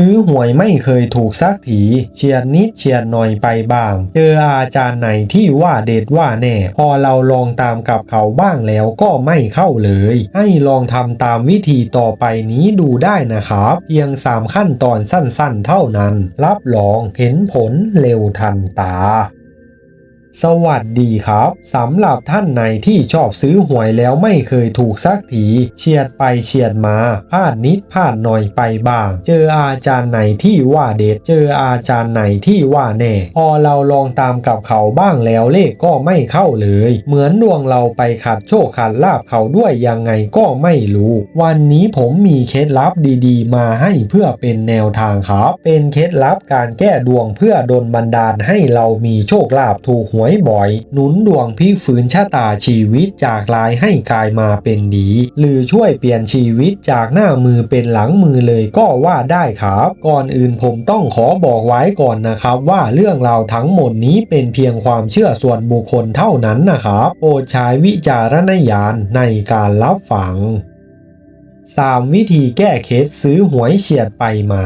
ซื้อหวยไม่เคยถูกสักทีเฉียดนิดเฉียดหน่อยไปบ้าง เจออาจารย์ไหนที่ว่าเด็ดว่าแน่ พอเราลองตามกับเขาบ้างแล้วก็ไม่เข้าเลย ให้ลองทำตามวิธีต่อไปนี้ดูได้นะครับ เพียง 3 ขั้นตอนสั้นๆ เท่านั้น รับรองเห็นผลเร็วทันตา สวัสดีครับสำหรับท่านไหนที่ชอบซื้อหวยแล้วไม่เคยถูกสักทีเฉียดไปเฉียดมาพลาดนิดพลาดหน่อยไปบ้าง เจออาจารย์ไหนที่ว่าเด็ดเจออาจารย์ไหนที่ว่าแน่ พอเราลองตามกับเขาบ้างแล้วเลขก็ไม่เข้าเลย เหมือนดวงเราไปขัดโชคขัดลาบเขาด้วยยังไงก็ไม่รู้ วันนี้ผมมีเคล็ดลับดีๆ มาให้เพื่อเป็นแนวทางครับเป็นเคล็ดลับการแก้ดวงเพื่อดลบันดาลให้เรามีโชคลาภถูกหวยบ่อยหนุนดวงพลิกฟื้นชะตาชีวิตจากร้ายให้กลายมาเป็นดี หรือช่วยเปลี่ยนชีวิตจากหน้ามือเป็นหลังมือเลยก็ว่าได้ครับ ก่อนอื่นผมต้องขอบอกไว้ก่อนนะครับว่าเรื่องราวทั้งหมดนี้เป็นเพียงความเชื่อส่วนบุคคลเท่านั้นนะครับโปรดใช้วิจารณญาณในการรับฟัง 3 วิธีแก้เคสซื้อหวยเฉียดไปมา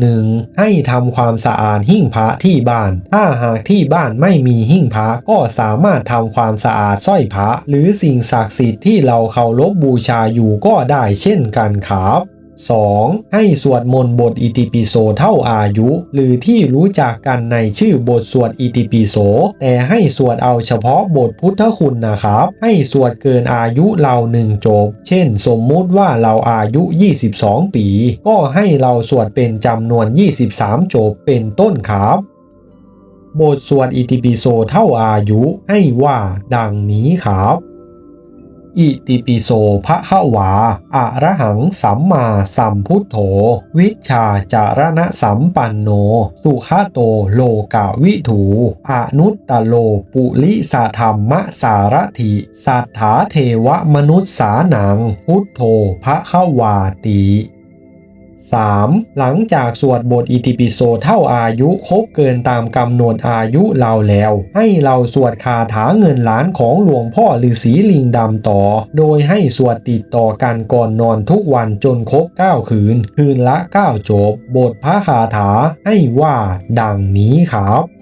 1. ให้ทำความสะอาดหิ้งพระที่บ้าน ถ้าหากที่บ้านไม่มีหิ้งพระก็สามารถทำความสะอาดสร้อยพระหรือสิ่งศักดิ์สิทธิ์ที่เราเคารพบูชาอยู่ก็ได้เช่นกันครับ 2. ให้สวดมนต์บทอิติปิโสเท่าอายุ หรือที่รู้จักกันในชื่อบทสวดอิติปิโส แต่ให้สวดเอาเฉพาะบทพุทธคุณนะครับ ให้สวดเกินอายุเราหนึ่งจบ เช่น สมมุติว่าเราอายุ 22 ปี ก็ให้เราสวดเป็นจำนวน 23 จบเป็นต้นครับบทสวดอิติปิโสเท่าอายุให้ว่าดังนี้ครับ อิติปิโสพระขวาอะระหังสัมมาสัมพุทโธ วิชาจารณะสัมปันโน สุขโตโลกาวิถูอนุตตโลปุลิสธรรมสารถิสัทธาเทวมนุษสานัง พุทโธพระขวาติ 3. หลังจากสวดบทอิติปิโสเท่าอายุครบเกินตามกำหนดอายุเราแล้ว ให้เราสวดคาถาเงินล้านของหลวงพ่อฤาษีลิงดำต่อ โดยให้สวดติดต่อกันก่อนนอนทุกวันจนครบ 9 คืน คืนละ 9 จบ บทพระคาถาให้ว่าดังนี้ครับ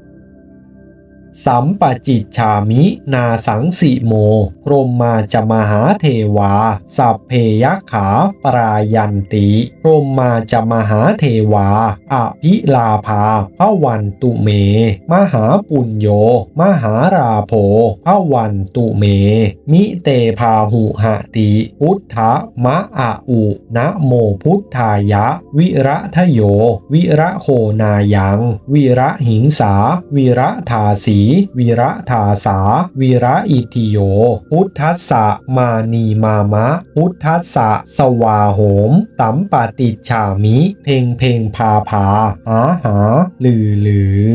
สัมปจิตชามินาสังสิโมพรมมาจะมหาเทวา สัพเพยขาปรายันติพรมมาจะมหาเทวาอภิลาภาพระวันตุเม มหาปุญโย มหาราโภพระวันตุเม มิเตพาหุหติ พุทธะมะอะอุนะโมพุทธายะ วิระทโย วิระโคนายัง วิระหิงสา วิระทาสีวีระทาสา วีระอิติโย พุทธัสสะมานีมามะ พุทธัสสะสวาโหม สัมปติชามิ เพงเพงพาพาหาหาลือลือ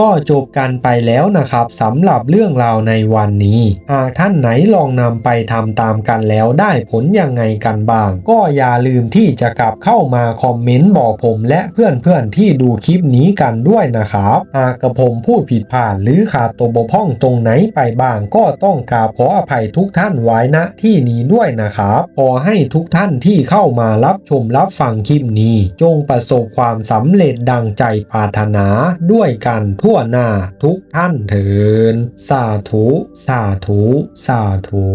ก็จบกันไปแล้วนะครับสำหรับเรื่องราวในวันนี้ หากท่านไหนลองนำไปทำตามกันแล้วได้ผลยังไงกันบ้าง ก็อย่าลืมที่จะกลับเข้ามาคอมเมนต์บอกผมและเพื่อนๆที่ดูคลิปนี้กันด้วยนะครับ หากกระผมพูดผิดพลาดหรือขาดตัวบกพร่องตรงไหนไปบ้างก็ต้องกราบขออภัยทุกท่านไว้ณที่นี้ด้วยนะครับขอให้ทุกท่านที่เข้ามารับชมรับฟังคลิปนี้ จงประสบความสำเร็จดังใจปรารถนาด้วยกันทั่วหน้าทุกท่านเถิน สาธุ สาธุ สาธุ